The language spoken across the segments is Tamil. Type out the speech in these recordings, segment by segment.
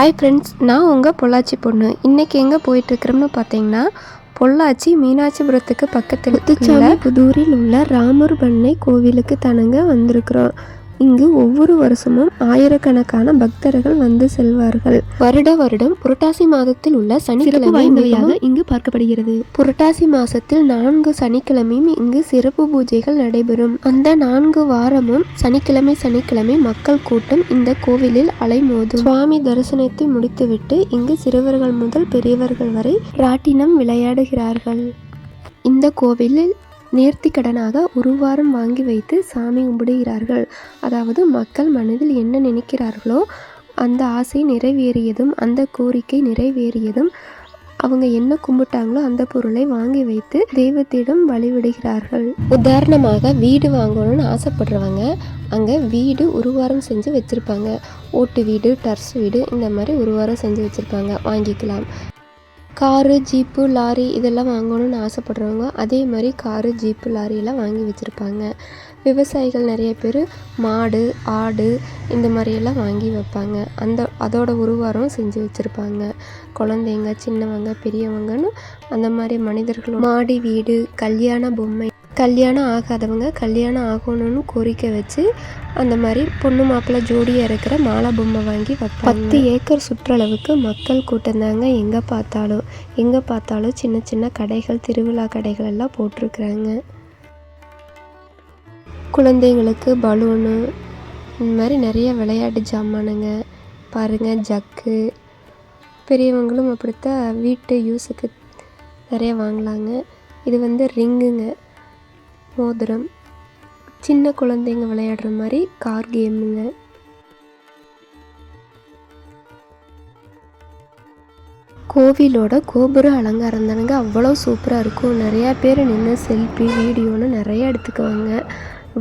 ஹாய் ஃப்ரெண்ட்ஸ் நான் உங்கள் பொள்ளாச்சி பொண்ணு. இன்றைக்கி எங்கே போயிட்டுருக்கிறோம்னு பார்த்தீங்கன்னா பொள்ளாச்சி மீனாட்சிபுரத்துக்கு பக்கத்தில் முத்துச்சாமி புதூரில் உள்ள ராமர் பண்ணை கோவிலுக்கு தனங்க வந்திருக்கிறோம். இங்கு ஒவ்வொரு வருஷமும் ஆயிரக்கணக்கான பக்தர்கள் வந்து செல்வார்கள். வருட வருடம் புரட்டாசி மாதத்தில் உள்ள சனிக்கிழமை இங்கு பார்க்கப்படுகிறது. புரட்டாசி மாசத்தில் நான்கு சனிக்கிழமையும் இங்கு சிறப்பு பூஜைகள் நடைபெறும். அந்த நான்கு வாரமும் சனிக்கிழமை சனிக்கிழமை மக்கள் கூட்டம் இந்த கோவிலில் அலைமோதும். சுவாமி தரிசனத்தை முடித்துவிட்டு இங்கு சிறுவர்கள் முதல் பெரியவர்கள் வரை ராட்டினம் விளையாடுகிறார்கள். இந்த கோவிலில் நேர்த்திக்கடனாக ஒரு வாரம் வாங்கி வைத்து சாமி கும்பிடுகிறார்கள். அதாவது மக்கள் மனதில் என்ன நினைக்கிறார்களோ அந்த ஆசை நிறைவேறியதும் அந்த கோரிக்கை நிறைவேறியதும் அவங்க என்ன கும்பிட்டாங்களோ அந்த பொருளை வாங்கி வைத்து தெய்வத்திடம் வழிவிடுகிறார்கள் உதாரணமாக வீடு வாங்கணும்னு ஆசைப்படுறவங்க அங்கே வீடு ஒரு வாரம் செஞ்சு வச்சுருப்பாங்க. ஓட்டு வீடு டர்ஸ் வீடு இந்த மாதிரி ஒரு வாரம் செஞ்சு வச்சுருப்பாங்க. வாங்கிக்கலாம். காரு ஜீப்பு லாரி இதெல்லாம் வாங்கணும்னு ஆசைப்படுறவங்க அதே மாதிரி காரு ஜீப்பு லாரியெல்லாம் வாங்கி வச்சுருப்பாங்க. விவசாயிகள் நிறைய பேர் மாடு ஆடு இந்த மாதிரியெல்லாம் வாங்கி வைப்பாங்க. அந்த அதோட உருவாரம் செஞ்சு வச்சுருப்பாங்க. குழந்தைங்க சின்னவங்க பெரியவங்கன்னு அந்த மாதிரி மனிதர்கள் மாடி வீடு கல்யாண பொம்மை கல்யாணம் ஆகாதவங்க கல்யாணம் ஆகணும்னு கோரிக்கை வச்சு அந்த மாதிரி பொண்ணு மாப்பிள்ளை ஜோடியாக இருக்கிற மாலை பொம்மை வாங்கி பத்து ஏக்கர் சுற்றளவுக்கு மக்கள் கூட்டம் தாங்க எங்கே பார்த்தாலும் எங்கே பார்த்தாலும் சின்ன சின்ன கடைகள் திருவிழா கடைகள் எல்லாம் போட்டிருக்கிறாங்க. குழந்தைங்களுக்கு பலூனு இந்த மாதிரி நிறைய விளையாட்டு ஜாமானுங்க. பாருங்கள் ஜக்கு. பெரியவங்களும் அப்படித்தான் வீட்டு யூஸுக்கு நிறைய வாங்கலாங்க. இது வந்து ரிங்குங்க. மோதிரம் சின்ன குழந்தைங்க விளையாடுற மாதிரி கார் கேமுங்க. கோவிலோட கோபுர அலங்காரம் தானுங்க. அவ்வளோ சூப்பராக இருக்கும். நிறையா பேர் நின்று செல்ஃபி வீடியோன்னு நிறைய எடுத்துக்குவாங்க.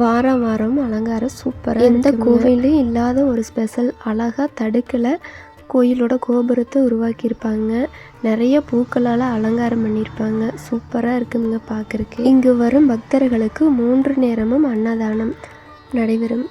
வாரம் வாரம் அலங்காரம் சூப்பராக எந்த கோவிலையும் இல்லாத ஒரு ஸ்பெஷல் அழகாக தடுக்கலை. கோயிலோட கோபுரத்தை உருவாக்கியிருப்பாங்க. நிறைய பூக்களால் அலங்காரம் பண்ணியிருப்பாங்க. சூப்பராக இருக்குங்க பார்க்குறக்கு இங்கு வரும் பக்தர்களுக்கு மூன்று நேரமும் அன்னதானம் நடைபெறும்.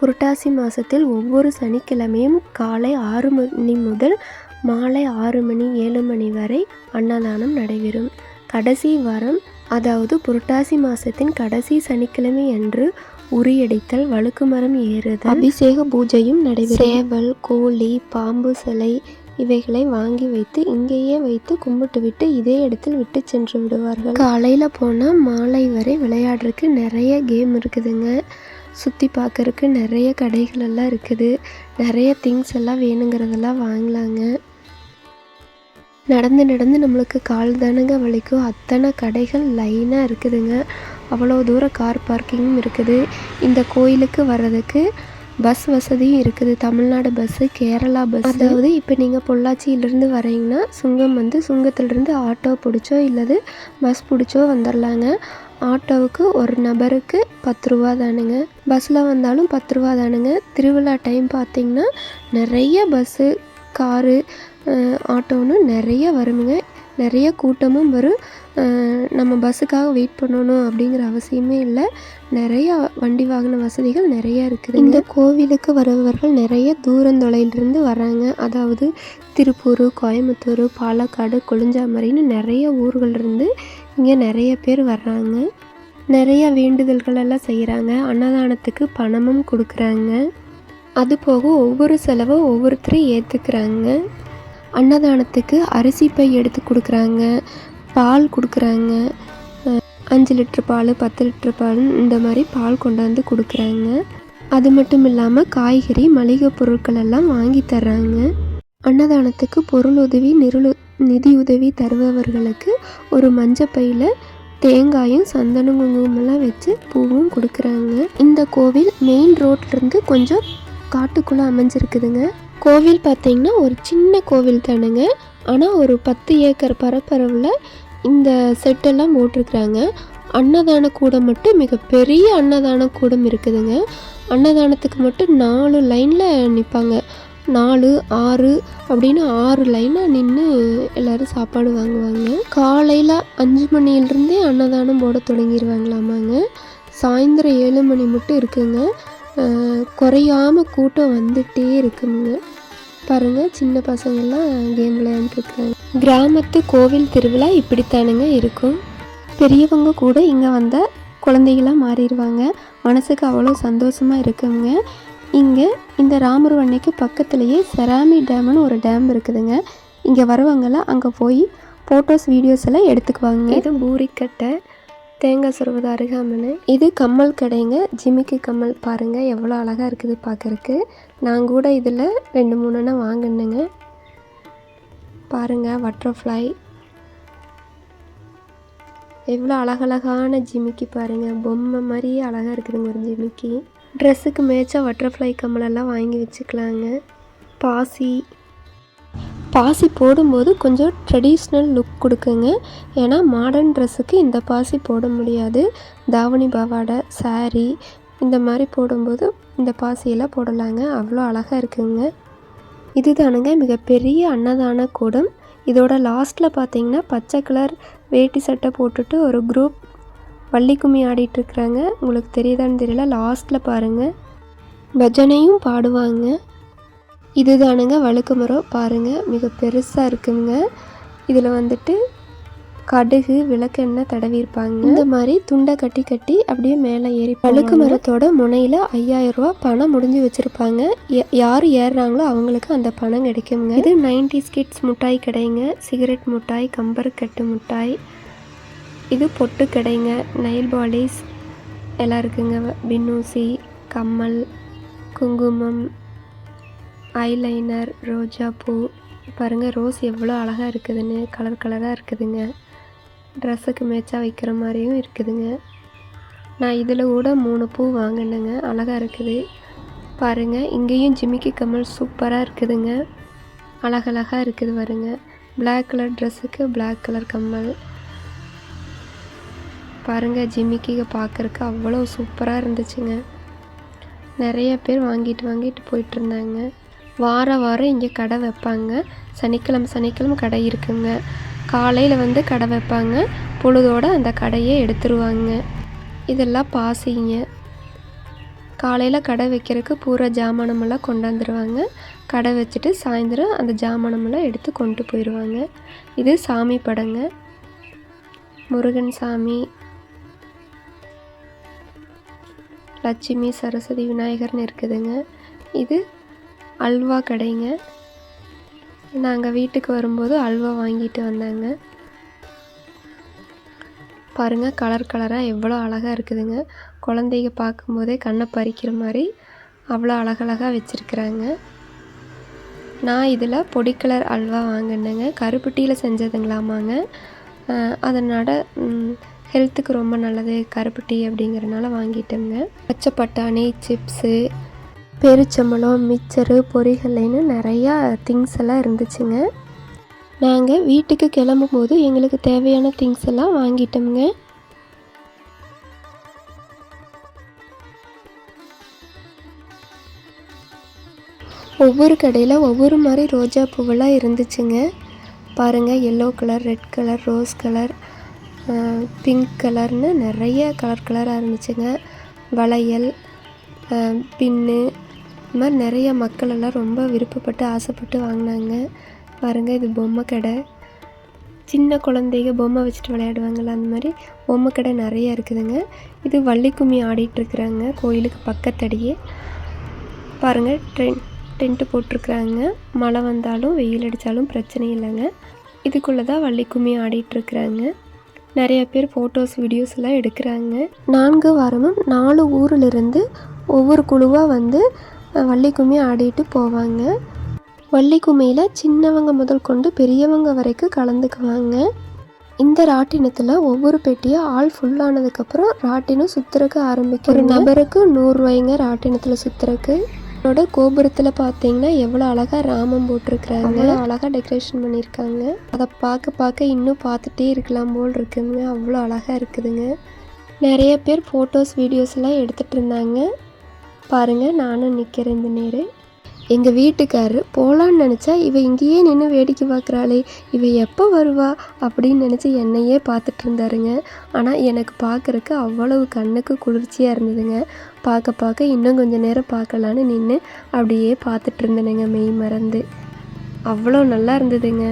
புரட்டாசி மாதத்தில் ஒவ்வொரு சனிக்கிழமையும் காலை ஆறு மணி முதல் மாலை ஆறு மணி ஏழு மணி வரை அன்னதானம் நடைபெறும். கடைசி வாரம் அதாவது புரட்டாசி மாதத்தின் கடைசி சனிக்கிழமை அன்று உரியடித்தல் வழுக்கு மரம் ஏறுதல் அபிஷேக பூஜையும் நடைபெறும். சேவல் கோழி பாம்பு சிலை இவைகளை வாங்கி வைத்து இங்கேயே வைத்து கும்பிட்டு விட்டு இதே இடத்தில் விட்டு சென்று விடுவார்கள். காலையில் போனால் மாலை வரை விளையாடுறதுக்கு நிறைய கேம் இருக்குதுங்க. சுற்றி பார்க்கறதுக்கு நிறைய கடைகள் எல்லாம் இருக்குது. நிறைய திங்ஸ் எல்லாம் வேணுங்கிறதெல்லாம் வாங்கலாங்க. நடந்து நடந்து நம்மளுக்கு கால் தானுங்க வலிக்கும். அத்தனை கடைகள் லைனாக இருக்குதுங்க. அவ்வளோ தூரம் கார் பார்க்கிங்கும் இருக்குது. இந்த கோயிலுக்கு வர்றதுக்கு பஸ் வசதியும் இருக்குது. Tamil Nadu bus Kerala bus. அதாவது இப்போ நீங்கள் பொள்ளாச்சியிலேருந்து வரீங்கன்னா சுங்கம் வந்து சுங்கத்திலேருந்து ஆட்டோ பிடிச்சோ இல்லது பஸ் பிடிச்சோ வந்துடலாங்க ஆட்டோவுக்கு ஒரு நபருக்கு பத்து ரூபா தானுங்க. பஸ்ஸில் வந்தாலும் பத்து ரூபா தானுங்க. திருவிழா டைம் பார்த்திங்கன்னா நிறைய பஸ்ஸு காரு ஆட்டோன்னு நிறைய வருமுங்க. நிறைய கூட்டமும் வரும். நம்ம பஸ்ஸுக்காக வெயிட் பண்ணணும் அப்படிங்கிற அவசியமே இல்லை. நிறைய வண்டி வாகன வசதிகள் நிறைய இருக்குது இந்த கோவிலுக்கு வருபவர்கள் நிறைய தூரந்தொலையிலிருந்து வராங்க. அதாவது திருப்பூர் கோயம்புத்தூர் பாலக்காடு கொளிஞ்சாமரின்னு நிறைய ஊர்கள்லேருந்து இங்கே நிறைய பேர் வர்றாங்க. நிறைய வேண்டுதல்கள் எல்லாம் செய்கிறாங்க அன்னதானத்துக்கு பணமும் கொடுக்குறாங்க. அது போக ஒவ்வொரு செலவும் ஒவ்வொருத்தரும் ஏற்றுக்கிறாங்க அன்னதானத்துக்கு அரிசி பை எடுத்து கொடுக்குறாங்க. பால் கொடுக்குறாங்க. அஞ்சு லிட்ரு பால் பத்து லிட்ரு பால் இந்த மாதிரி பால் கொண்டாந்து கொடுக்குறாங்க. அது மட்டும் இல்லாமல் காய்கறி மளிகை பொருட்கள் எல்லாம் வாங்கி தர்றாங்க. அன்னதானத்துக்கு பொருள் உதவி நிருள் நிதி உதவி தருபவர்களுக்கு ஒரு மஞ்சப்பையில் தேங்காயும் சந்தனம் குங்குமம்லாம் வச்சு பூவும் கொடுக்குறாங்க. இந்த கோவில் மெயின் ரோட்லேருந்து கொஞ்சம் காட்டுக்குள்ளே அமைஞ்சிருக்குதுங்க. கோவில் பார்த்தீங்கன்னா ஒரு சின்ன கோவில் தானுங்க. ஆனால் ஒரு பத்து ஏக்கர் பரப்பரவில் இந்த செட்டெல்லாம் போட்டிருக்கிறாங்க. அன்னதான கூடம் மட்டும் மிகப்பெரிய அன்னதான கூடம் இருக்குதுங்க. அன்னதானத்துக்கு மட்டும் நாலு லைனில் நிற்பாங்க நாலு ஆறு அப்படின்னு ஆறு லைனாக நின்று எல்லோரும் சாப்பாடு வாங்குவாங்க. காலையில் அஞ்சு மணியிலிருந்தே அன்னதானம் போட தொடங்கிடுவாங்களாமாங்க சாயந்தரம் ஏழு மணி மட்டும் இருக்குங்க. குறையாமல் கூட்டம் வந்துகிட்டே இருக்குங்க. பாருங்கள் சின்ன பசங்கள்லாம் கேம் விளையாண்டுருக்காங்க. கிராமத்து கோவில் திருவிழா இப்படித்தானுங்க இருக்கும். பெரியவங்க கூட இங்கே வந்த குழந்தைகளாக மாறிடுவாங்க. மனசுக்கு அவ்வளோ சந்தோஷமாக இருக்குங்க. இங்கே இந்த ராமர் அன்னைக்கு பக்கத்துலேயே செராமி டேம்னு ஒரு டேம் இருக்குதுங்க. இங்கே வரவங்களாம் அங்கே போய் ஃபோட்டோஸ் வீடியோஸ் எல்லாம் எடுத்துக்குவாங்க. இது பூரிக்கட்டை. தேங்காய் சுருவது அருகாமனு இது கம்மல் கடைங்க. ஜிமிக்கு கம்மல் பாருங்கள் எவ்வளோ அழகாக இருக்குது பார்க்குறக்கு நான் கூட இதில் ரெண்டு மூணுன்னா வாங்கினேங்க. பாருங்கள் பட்டர்ஃப்ளை எவ்வளோ அழகழகான ஜிமிக்கி பாருங்கள் பொம்மை மாதிரியே அழகாக இருக்குதுங்க ஒரு ஜிமிக்கி. ட்ரெஸ்ஸுக்கு மேய்ச்சா பட்டர்ஃப்ளை கம்மலெல்லாம் வாங்கி வச்சுக்கலாங்க. பாசி. பாசி போடும்போது கொஞ்சம் ட்ரெடிஷ்னல் லுக் கொடுக்குங்க. ஏன்னா மாடர்ன் ட்ரெஸ்ஸுக்கு இந்த பாசி போட முடியாது. தாவணி பாவாடை சாரீ இந்த மாதிரி போடும்போது இந்த பாசியெல்லாம் போடலாங்க. அவ்வளோ அழகாக இருக்குங்க. இதுதானுங்க மிகப்பெரிய அன்னதான கூடம். இதோட லாஸ்ட்டில் பார்த்தீங்கன்னா பச்சை கலர் வேட்டி சட்டை போட்டுட்டு ஒரு குரூப் வள்ளி கும்மி இருக்கிறாங்க. உங்களுக்கு தெரியுதான்னு தெரியல லாஸ்ட்டில் பாருங்கள் பஜனையும் பாடுவாங்க. இதுதானுங்க வழுக்கு மரம். பாருங்கள் மிக பெருசாக இருக்குங்க. இதில் வந்துட்டு கடுகு விளக்கெண்ணெய் தடவிருப்பாங்க இந்த மாதிரி துண்டை கட்டி கட்டி அப்படியே மேலே ஏறி வழுக்கு மரத்தோட முனையில் ஐயாயிரம் ரூபா பணம் முடிஞ்சு வச்சுருப்பாங்க. யார் ஏறுறாங்களோ அவங்களுக்கு அந்த பணம் கிடைக்குங்க. இது நைன்டி கிட்ஸ் மிட்டாய் கடைங்க. சிகரெட் மிட்டாய் கம்பருக்கட்டு மிட்டாய். இது பொட்டு கடைங்க. Nail polish. எல்லாம் இருக்குங்க. பின்னூசி கம்மல் குங்குமம் ஐலைனர் ரோஜா பூ பாருங்கள் ரோஸ் எவ்வளோ அழகாக இருக்குதுன்னு கலர் கலராக இருக்குதுங்க. ட்ரெஸ்ஸுக்கு மேட்சாக வைக்கிற மாதிரியும் இருக்குதுங்க. நான் இதில் கூட மூணு பூ வாங்கினேங்க அழகாக இருக்குது. பாருங்கள் இங்கேயும் ஜிமிக்கி கம்மல் சூப்பராக இருக்குதுங்க. அழகழகாக இருக்குது பாருங்க. பிளாக் கலர் ட்ரெஸ்ஸுக்கு பிளாக் கலர் கம்மல். பாருங்கள் ஜிமிக்கிக பார்க்குறக்கு அவ்வளோ சூப்பராக இருந்துச்சுங்க. நிறைய பேர் வாங்கிட்டு வாங்கிட்டு போயிட்டுருந்தாங்க வார வாரம் இங்கே கடை வைப்பாங்க. சனிக்கிழமை சனிக்கிழமை கடை இருக்குங்க. காலையில் வந்து கடை வைப்பாங்க. பொழுதோடு அந்த கடையை எடுத்துருவாங்க. இதெல்லாம் பாசிங்க. காலையில் கடை வைக்கிறதுக்கு பூரா ஜாமானமெல்லாம் கொண்டாந்துருவாங்க கடை வச்சுட்டு சாயந்தரம் அந்த ஜாமானமெல்லாம் எடுத்து கொண்டு போயிடுவாங்க இது சாமி படங்க. முருகன் சாமி. லட்சுமி சரஸ்வதி விநாயகர்னு இருக்குதுங்க. இது அல்வா கடைங்க. நாங்கள் வீட்டுக்கு வரும்போது அல்வா வாங்கிட்டு வந்தாங்க. பாருங்கள் கலர் கலராக எவ்வளோ அழகாக இருக்குதுங்க. குழந்தைங்க பார்க்கும்போதே கண்ணை பறிக்கிற மாதிரி அவ்வளோ அழகழகாக வச்சுருக்குறாங்க. நான் இதில் பொடி கலர் அல்வா வாங்கினேங்க. கருப்பட்டியில் செஞ்சதுங்களாமாங்க. அதனால் ஹெல்த்துக்கு ரொம்ப நல்லது கருப்பட்டி அப்படிங்கிறனால வாங்கிட்டேங்க. பச்சை பட்டாணி சிப்ஸு பெருச்சம்பழம் மிச்சரு பொரிகள்னு நிறையா திங்ஸ் எல்லாம் இருந்துச்சுங்க. நாங்கள் வீட்டுக்கு கிளம்பும்போது எங்களுக்கு தேவையான திங்ஸ் எல்லாம் வாங்கிட்டோம்ங்க. ஒவ்வொரு கடையில் ஒவ்வொரு மாதிரி ரோஜா பூவெல்லாம் இருந்துச்சுங்க. பாருங்கள் yellow colour red colour rose colour pink கலர்னு நிறைய கலர் கலராக இருந்துச்சுங்க. வளையல் பின்னு இந்த மாதிரி நிறைய மக்கள் எல்லாம் ரொம்ப விருப்பப்பட்டு ஆசைப்பட்டு வாங்கினாங்க. பாருங்க இது பொம்மை கடை. சின்ன குழந்தைங்க பொம்மை வச்சுட்டு விளையாடுவாங்கள்ல அந்த மாதிரி பொம்மை கடை நிறைய இருக்குதுங்க. இது வள்ளிக்கும்மி ஆடிட்டுருக்குறாங்க கோயிலுக்கு பக்கத்தடியே. பாருங்கள் ட்ரென் டென்ட்டு போட்டிருக்குறாங்க. மழை வந்தாலும் வெயில் அடித்தாலும் பிரச்சனை இல்லைங்க. இதுக்குள்ளே தான் வள்ளிக்கும்மி ஆடிட்டுருக்குறாங்க நிறைய பேர் ஃபோட்டோஸ் வீடியோஸ் எல்லாம் எடுக்கிறாங்க. நான்கு வாரமும் நாலு ஊரிலிருந்து ஒவ்வொரு குழுவாக வந்து அஹ், வள்ளி கும்மி ஆடிட்டு போவாங்க. வள்ளி கும்மியில் சின்னவங்க முதல் கொண்டு பெரியவங்க வரைக்கும் கலந்துக்குவாங்க. இந்த ராட்டினத்தில் ஒவ்வொரு பெட்டியும் ஆள் ஃபுல்லானதுக்கப்புறம் ராட்டினம் சுற்றுறக்கு ஆரம்பிக்கும். ஒரு நபருக்கு நூறுரூவாய்ங்க ராட்டினத்தில் சுற்றுறக்கு அதோட கோபுரத்தில் பார்த்தீங்கன்னா எவ்வளோ அழகாக ராமம் போட்டிருக்கிறாங்க. அழகாக டெக்கரேஷன் பண்ணியிருக்காங்க. அதை பார்க்க பார்க்க இன்னும் பார்த்துட்டே இருக்கலாம் போல் இருக்குங்க. அவ்வளோ அழகாக இருக்குதுங்க. நிறைய பேர் ஃபோட்டோஸ் வீடியோஸ் எல்லாம் எடுத்துகிட்டு இருந்தாங்க. பாருங்கள் நானும் நிற்கிறேன் இந்த நேரு. எங்கள் வீட்டுக்காரரு போகலான்னு நினச்சா இவள் இங்கேயே நின்று வேடிக்கை பார்க்குறாளே இவ எப்போ வருவா? அப்படின்னு நினச்சி என்னையே பார்த்துட்டு இருந்தாருங்க. ஆனால் எனக்கு பார்க்குறக்கு அவ்வளவு கண்ணுக்கு குளிர்ச்சியாக இருந்ததுங்க. பார்க்க பார்க்க இன்னும் கொஞ்சம் நேரம் பார்க்கலான்னு நின்று அப்படியே பார்த்துட்டு இருந்தேனுங்க மெய் மறந்து. அவ்வளோ நல்லா இருந்ததுங்க.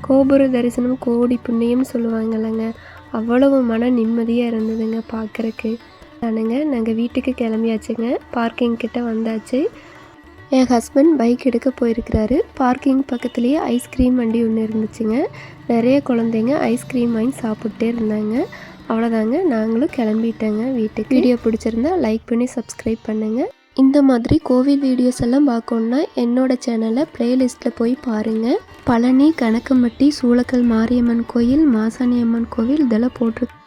கோபுர தரிசனம் கோடி புண்ணியம் சொல்லுவாங்கல்லங்க. அவ்வளவு மன நிம்மதியாக இருந்ததுங்க பார்க்குறக்கு தானுங்க நாங்கள் வீட்டுக்கு கிளம்பியாச்சுங்க. பார்க்கிங் கிட்ட வந்தாச்சு. என் ஹஸ்பண்ட் பைக் எடுக்க போயிருக்கிறாரு. பார்க்கிங் பக்கத்துலேயே ஐஸ்கிரீம் வண்டி ஒன்று இருந்துச்சுங்க. நிறைய குழந்தைங்க ஐஸ்கிரீம் வாங்கி சாப்பிட்டே இருந்தாங்க. அவ்வளோதாங்க நாங்களும் கிளம்பிட்டேங்க வீட்டுக்கு. வீடியோ பிடிச்சிருந்தா லைக் பண்ணி சப்ஸ்கிரைப் பண்ணுங்கள் இந்த மாதிரி கோவில் வீடியோஸ் எல்லாம் பார்க்கணுன்னா என்னோட சேனலை ப்ளேலிஸ்ட்டில் போய் பாருங்கள் பழனி கணக்கம்பட்டி சூளக்கல் மாரியம்மன் கோயில் மாசாணி அம்மன் கோவில் இதெல்லாம் போட்டிருக்கு